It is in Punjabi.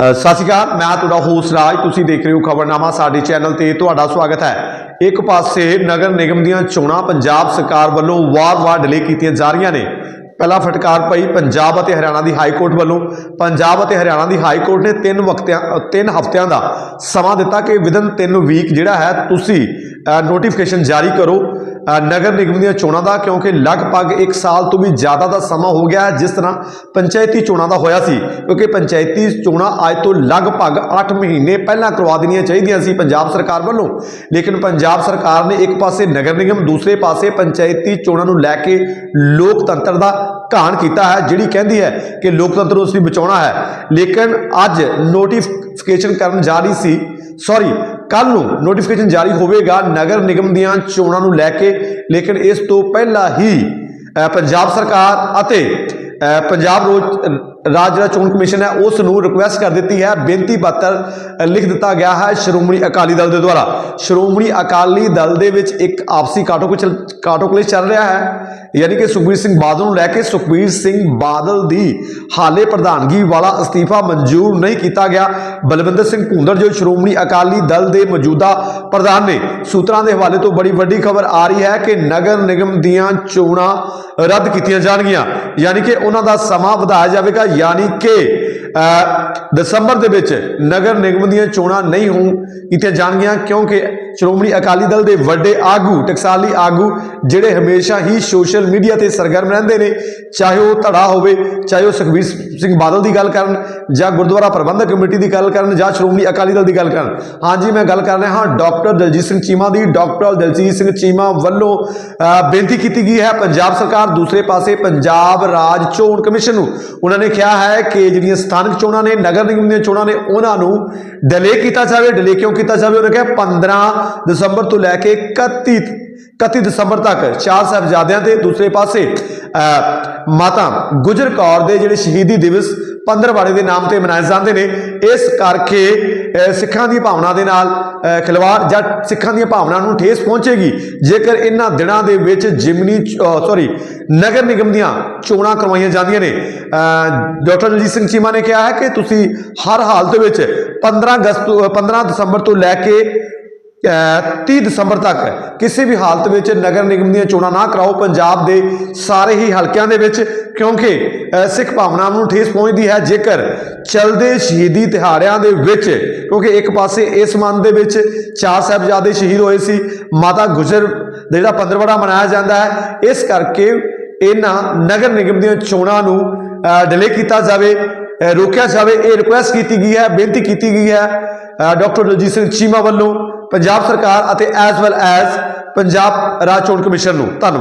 ਸਤਿ ਸ਼੍ਰੀ ਅਕਾਲ, ਮੈਂ ਤੁਹਾਡਾ ਹੋਸਟ ਰਾਜ, ਤੁਸੀਂ ਦੇਖ ਰਹੇ ਹੋ ਖਬਰਨਾਮਾ ਸਾਡੇ ਚੈਨਲ ਤੇ, ਤੁਹਾਡਾ ਸਵਾਗਤ ਹੈ। ਇੱਕ ਪਾਸੇ ਨਗਰ ਨਿਗਮ ਦੀਆਂ ਚੋਣਾਂ ਪੰਜਾਬ ਸਰਕਾਰ ਵੱਲੋਂ ਵਾਰ-ਵਾਰ ਡਿਲੇ ਕੀਤੀਆਂ ਜਾ ਰਹੀਆਂ ਨੇ। ਪਹਿਲਾ ਫਟਕਾਰ ਪਈ ਪੰਜਾਬ ਅਤੇ ਹਰਿਆਣਾ ਦੀ ਹਾਈ ਕੋਰਟ ਵੱਲੋਂ। ਪੰਜਾਬ ਅਤੇ ਹਰਿਆਣਾ ਦੀ ਹਾਈ ਕੋਰਟ ਨੇ ਤਿੰਨ ਵਕਤਿਆਂ ਤਿੰਨ ਹਫ਼ਤਿਆਂ ਦਾ ਸਮਾਂ ਦਿੱਤਾ ਕਿ ਵਿਦਨ ਤਿੰਨ ਵੀਕ ਜਿਹੜਾ ਹੈ, ਤੁਸੀਂ ਨੋਟੀਫਿਕੇਸ਼ਨ ਜਾਰੀ ਕਰੋ। ਨਗਰ ਨਿਗਮ ਦੀਆਂ ਚੋਣਾਂ ਦਾ, ਕਿਉਂਕਿ ਲਗਭਗ 1 ਸਾਲ ਤੋਂ ਵੀ ਜ਼ਿਆਦਾ ਦਾ ਸਮਾਂ ਹੋ ਗਿਆ ਹੈ, ਜਿਸ ਤਰ੍ਹਾਂ ਪੰਚਾਇਤੀ ਚੋਣਾਂ ਦਾ ਹੋਇਆ ਸੀ, ਕਿਉਂਕਿ ਪੰਚਾਇਤੀ ਚੋਣਾਂ ਅੱਜ ਤੋਂ ਲਗਭਗ 8 ਮਹੀਨੇ ਪਹਿਲਾਂ ਕਰਵਾ ਦੇਣੀਆਂ ਚਾਹੀਦੀਆਂ ਸੀ ਪੰਜਾਬ ਸਰਕਾਰ ਵੱਲੋਂ। ਲੇਕਿਨ ਪੰਜਾਬ ਸਰਕਾਰ ਨੇ ਇੱਕ ਪਾਸੇ ਨਗਰ ਨਿਗਮ, ਦੂਸਰੇ ਪਾਸੇ ਪੰਚਾਇਤੀ ਚੋਣਾਂ ਨੂੰ ਲੈ ਕੇ ਲੋਕਤੰਤਰ ਦਾ ਘਾਣ ਕੀਤਾ ਹੈ, ਜਿਹੜੀ ਕਹਿੰਦੀ ਹੈ ਕਿ ਲੋਕਤੰਤਰ ਨੂੰ ਅਸੀਂ ਬਚਾਉਣਾ ਹੈ। ਲੇਕਿਨ ਅੱਜ ਨੋਟੀਫਿਕੇਸ਼ਨ ਕਰਨ ਜਾ ਰਹੀ ਸੀ ਸੌਰੀ ਕੱਲ ਨੂੰ ਨੋਟੀਫਿਕੇਸ਼ਨ ਜਾਰੀ ਹੋਵੇਗਾ। ਨਗਰ ਨਿਗਮ ਦੀਆਂ ਚੋਣਾਂ ਨੂੰ ਲੈ ਕੇ। ਲੇਕਿਨ ਇਸ ਤੋਂ ਪਹਿਲਾਂ ਹੀ ਪੰਜਾਬ ਸਰਕਾਰ ਅਤੇ ਪੰਜਾਬ ਰੋਜ, ਰਾਜ ਜਿਹੜਾ ਚੋਣ ਕਮਿਸ਼ਨ ਹੈ, ਉਸ ਨੂੰ ਰਿਕੁਐਸਟ ਕਰ ਦਿੱਤੀ ਹੈ। ਬੇਨਤੀ ਪੱਤਰ ਲਿਖ ਦਿੱਤਾ ਗਿਆ ਹੈ ਸ਼੍ਰੋਮਣੀ ਅਕਾਲੀ ਦਲ ਦੇ ਦੁਆਰਾ। ਸ਼੍ਰੋਮਣੀ ਅਕਾਲੀ ਦਲ ਦੇ ਵਿੱਚ ਇੱਕ ਆਪਸੀ ਕਾਟੋ ਕਾਟੋ ਕਲੇਸ਼ ਚੱਲ ਰਿਹਾ ਹੈ। ਯਾਨੀ ਕਿ ਸੁਖਬੀਰ ਸਿੰਘ ਬਾਦਲ ਨੂੰ ਲੈ ਕੇ ਸੁਖਬੀਰ ਸਿੰਘ ਬਾਦਲ ਦੀ ਹਾਲੇ ਪ੍ਰਧਾਨਗੀ ਵਾਲਾ ਅਸਤੀਫਾ ਮਨਜ਼ੂਰ ਨਹੀਂ ਕੀਤਾ ਗਿਆ। ਬਲਵਿੰਦਰ ਸਿੰਘ ਭੁੰਦੜ ਜੋ ਸ਼੍ਰੋਮਣੀ ਅਕਾਲੀ ਦਲ ਦੇ ਮੌਜੂਦਾ ਪ੍ਰਧਾਨ ਨੇ, ਸੂਤਰਾਂ ਦੇ ਹਵਾਲੇ ਤੋਂ ਬੜੀ ਵੱਡੀ ਖਬਰ ਆ ਰਹੀ ਹੈ ਕਿ ਨਗਰ ਨਿਗਮ ਦੀਆਂ ਚੋਣਾਂ ਰੱਦ ਕੀਤੀਆਂ ਜਾਣਗੀਆਂ। ਯਾਨੀ ਕਿ ਉਹਨਾਂ ਦਾ ਸਮਾਂ ਵਧਾਇਆ ਜਾਵੇਗਾ, ਯਾਨੀ ਕਿ ਦਸੰਬਰ ਦੇ ਵਿੱਚ ਨਗਰ ਨਿਗਮ ਦੀਆਂ ਚੋਣਾਂ ਨਹੀਂ ਹੋਣ ਕੀਤੀਆਂ ਜਾਣਗੀਆਂ ਕਿਉਂਕਿ ਸ਼੍ਰੋਮਣੀ ਅਕਾਲੀ ਦਲ ਦੇ ਵੱਡੇ ਆਗੂ, ਟਕਸਾਲੀ ਆਗੂ, ਜਿਹੜੇ ਹਮੇਸ਼ਾ ਹੀ ਸੋਸ਼ਲ ਮੀਡੀਆ ਤੇ ਸਰਗਰਮ ਰਹਿੰਦੇ ਨੇ, ਚਾਹੇ ਉਹ ਧੜਾ ਹੋਵੇ, ਚਾਹੇ ਉਹ ਸੁਖਬੀਰ ਸਿੰਘ ਬਾਦਲ ਦੀ ਗੱਲ ਕਰਨ, ਜਾਂ ਗੁਰਦੁਆਰਾ ਪ੍ਰਬੰਧਕ ਕਮੇਟੀ ਦੀ ਗੱਲ ਕਰਨ, ਜਾਂ ਸ਼੍ਰੋਮਣੀ ਅਕਾਲੀ ਦਲ ਦੀ ਗੱਲ ਕਰਨ। ਹਾਂਜੀ ਮੈਂ ਗੱਲ ਕਰ ਰਿਹਾ ਹਾਂ ਡਾਕਟਰ ਦਲਜੀਤ ਸਿੰਘ ਚੀਮਾ ਦੀ। ਡਾਕਟਰ ਦਲਜੀਤ ਸਿੰਘ ਚੀਮਾ ਵੱਲੋਂ ਬੇਨਤੀ ਕੀਤੀ ਗਈ ਹੈ ਪੰਜਾਬ ਸਰਕਾਰ ਦੂਸਰੇ ਪਾਸੇ ਪੰਜਾਬ ਰਾਜ ਚੋਣ ਕਮਿਸ਼ਨ ਨੂੰ। ਉਹਨਾਂ ਨੇ ਕਿਹਾ ਹੈ ਕਿ ਜਿਹੜੀਆਂ ਸਥਾਨਕ ਚੋਣਾਂ ਨੇ, ਨਗਰ ਨਿਗਮ ਦੀਆਂ ਚੋਣਾਂ ਨੇ, ਉਹਨਾਂ ਨੂੰ ਡਿਲੇ ਕੀਤਾ ਜਾਵੇ। ਡਿਲੇ ਕਿਉਂ ਕੀਤਾ ਜਾਵੇ? ਉਹਨਾਂ ਕਿਹਾ 15 ਦਸੰਬਰ ਤੋਂ ਲੈ ਕੇ 31 31 ਦਸੰਬਰ ਤੱਕ ਚਾਰ ਸਾਹਿਬਜ਼ਾਦਿਆਂ ਤੇ ਦੂਸਰੇ ਪਾਸੇ ਅ, ਮਾਤਾ ਗੁਜਰ ਕੌਰ ਦੇ ਜਿਹੜੇ ਸ਼ਹੀਦੀ ਦਿਵਸ ਪੰਦਰਵਾੜੇ ਦੇ ਨਾਮ ਤੇ ਮਨਾਏ ਜਾਂਦੇ ਨੇ ਇਸ ਕਰਕੇ ਸਿੱਖਾਂ ਦੀ ਭਾਵਨਾ ਦੇ ਨਾਲ ਖਿਲਵਾੜ ਜਾਂ ਸਿੱਖਾਂ ਦੀਆਂ ਭਾਵਨਾ ਨੂੰ ਠੇਸ ਪਹੁੰਚੇਗੀ। ਜੇਕਰ ਇਹਨਾਂ ਦਿਨਾਂ ਦੇ ਵਿੱਚ ਜਿਮਨੀ ਸੌਰੀ ਨਗਰ ਨਿਗਮ ਦੀਆਂ ਚੋਣਾਂ ਕਰਵਾਈਆਂ ਜਾਂਦੀਆਂ ਨੇ ਅ, ਡਾਕਟਰ ਰਣਜੀਤ ਸਿੰਘ ਚੀਮਾ ਨੇ ਕਿਹਾ ਹੈ ਕਿ ਤੁਸੀਂ ਹਰ ਹਾਲਤ ਵਿੱਚ 15 ਅਗਸਤ ਤੋਂ 15 ਦਸੰਬਰ ਤੋਂ ਲੈ ਕੇ 30 ਦਸੰਬਰ ਤੱਕ ਕਿਸੇ ਵੀ ਹਾਲਤ ਵਿੱਚ ਨਗਰ ਨਿਗਮ ਦੀਆਂ ਚੋਣਾਂ ਨਾ ਕਰਾਓ ਪੰਜਾਬ ਦੇ ਸਾਰੇ ਹੀ ਹਲਕਿਆਂ ਦੇ ਵਿੱਚ ਕਿਉਂਕਿ ਸਿੱਖ ਭਾਵਨਾਵਾਂ ਨੂੰ ਠੇਸ ਪਹੁੰਚਦੀ ਹੈ। ਜੇਕਰ ਚਲਦੇ ਸ਼ਹੀਦੀ ਦਿਹਾੜਿਆਂ ਦੇ ਵਿੱਚ ਕਿਉਂਕਿ ਇੱਕ ਪਾਸੇ ਇਸ ਮੰਨ ਦੇ ਵਿੱਚ ਚਾਰ ਸਾਹਿਬਜ਼ਾਦੇ ਸ਼ਹੀਦ ਹੋਏ ਸੀ ਮਾਤਾ ਗੁਜਰ ਦਾ ਜਿਹੜਾ ਪੰਦਰਵੜਾ ਮਨਾਇਆ ਜਾਂਦਾ ਹੈ ਇਸ ਕਰਕੇ ਇਹਨਾਂ ਨਗਰ ਨਿਗਮ ਦੀਆਂ ਚੋਣਾਂ ਨੂੰ ਡਿਲੇ ਕੀਤਾ ਜਾਵੇ ਰੋਕਿਆ ਜਾਵੇ। ਇਹ ਰਿਕੁਐਸਟ ਕੀਤੀ ਗਈ ਹੈ ਬੇਨਤੀ ਕੀਤੀ ਗਈ ਹੈ ਅ, ਡਾਕਟਰ ਦਲਜੀਤ ਸਿੰਘ ਚੀਮਾ ਵੱਲੋਂ ਪੰਜਾਬ ਸਰਕਾਰ ਅਤੇ ਐਸ ਵੈਲ ਐਸ ਪੰਜਾਬ ਰਾਜ ਚੋਣ ਕਮਿਸ਼ਨ ਨੂੰ ਧੰਨਵਾਦ।